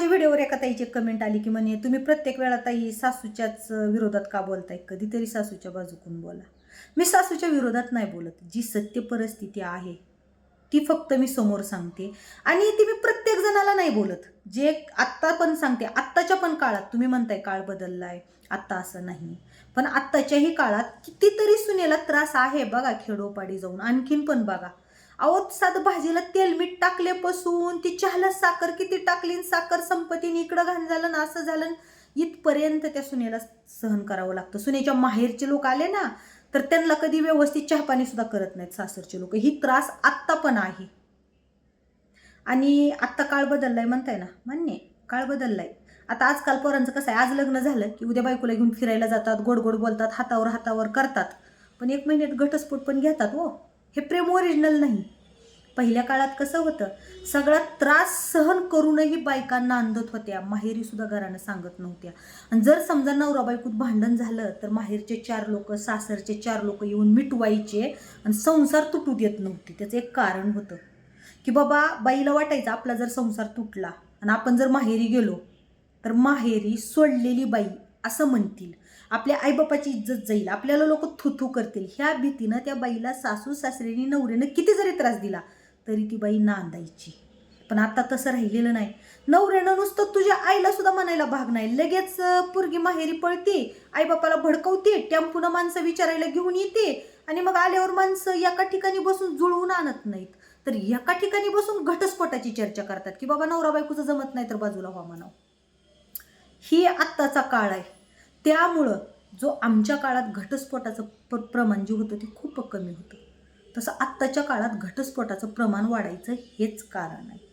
माझ्या व्हिडिओवर एका ताईची कमेंट आली की म्हणे तुम्ही प्रत्येक वेळा ताई सासूच्याच विरोधात का बोलताय? कधीतरी सासूच्या बाजूकून बोला. मी सासूच्या विरोधात नाही बोलत. जी सत्य परिस्थिती आहे ती फक्त मी समोर सांगते. आणि ती मी प्रत्येक जणाला नाही बोलत. जे आत्ता पण सांगते. आत्ताच्या पण काळात तुम्ही म्हणताय काळ बदलला आहे आत्ता असं नाही. पण आत्ताच्याही काळात कितीतरी सुनेला त्रास आहे. बघा खेडोपाडी जाऊन. आणखीन पण बघा. अहो साधं भाजीला तेल मीठ टाकल्यापासून ती चहाला साखर किती टाकली साखर संपत्तीने इकडं घाण झालं ना असं झालं इथपर्यंत त्या सुनेला सहन करावं लागतं. सुनेच्या माहेरचे लोक आले ना तर त्यांना कधी व्यवस्थित चहापाणी सुद्धा करत नाहीत सासरचे लोक. ही त्रास आत्ता पण आहे. आणि आत्ता काळ बदललाय म्हणताय ना? मान्य काळ बदललाय. आता आजकाल पोरांचं कसं आहे आज लग्न झालं की उद्या बायकोला घेऊन फिरायला जातात गोड गोड बोलतात हातावर हातावर करतात. पण एक महिन्यात घटस्फोट पण घेतात हो. हे प्रेम ओरिजिनल नाही. पहिल्या काळात कसं होतं सगळा त्रास सहन करूनही बायकांना नांदत होत्या. माहेरी सुद्धा घरानं सांगत नव्हत्या. आणि जर समजा नवरा बायकूत भांडण झालं तर माहेरचे चार लोक सासरचे चार लोक येऊन मिटवायचे आणि संसार तुटू देत नव्हते. त्याचं एक कारण होतं की बाबा बाईला वाटायचं आपला जर संसार तुटला आणि आपण जर माहेरी गेलो तर माहेरी सोडलेली बाई असं म्हणतील. आपल्या आईबापाची इज्जत जाईल आपल्याला लोक थुथू करतील. ह्या भीतीनं त्या बाईला सासू सासऱ्यानी नवऱ्यानं किती जरी त्रास दिला तरी ती बाई नांदायची. पण आता तसं राहिलेलं नाही. नवऱ्यानं नुसतं तुझ्या आईला सुद्धा म्हणायला भाग नाही. लगेच पोरगी माहेरी पळते आईबापाला भडकवते टेम्पूनं माणसं विचारायला घेऊन येते आणि मग आल्यावर माणसं एका ठिकाणी बसून जुळवून आणत नाहीत. तर एका ठिकाणी बसून घटस्फोटाची चर्चा करतात की बाबा नवरा बायकोचं जमत नाही तर बाजूला व्हा म्हणावं. ही आत्ताचा काळ आहे. त्यामुळं जो आमच्या काळात घटस्फोटाचं प प्रमाण जे होतं ते खूप कमी होतं. तसं आत्ताच्या काळात घटस्फोटाचं प्रमाण वाढायचं हेच कारण आहे.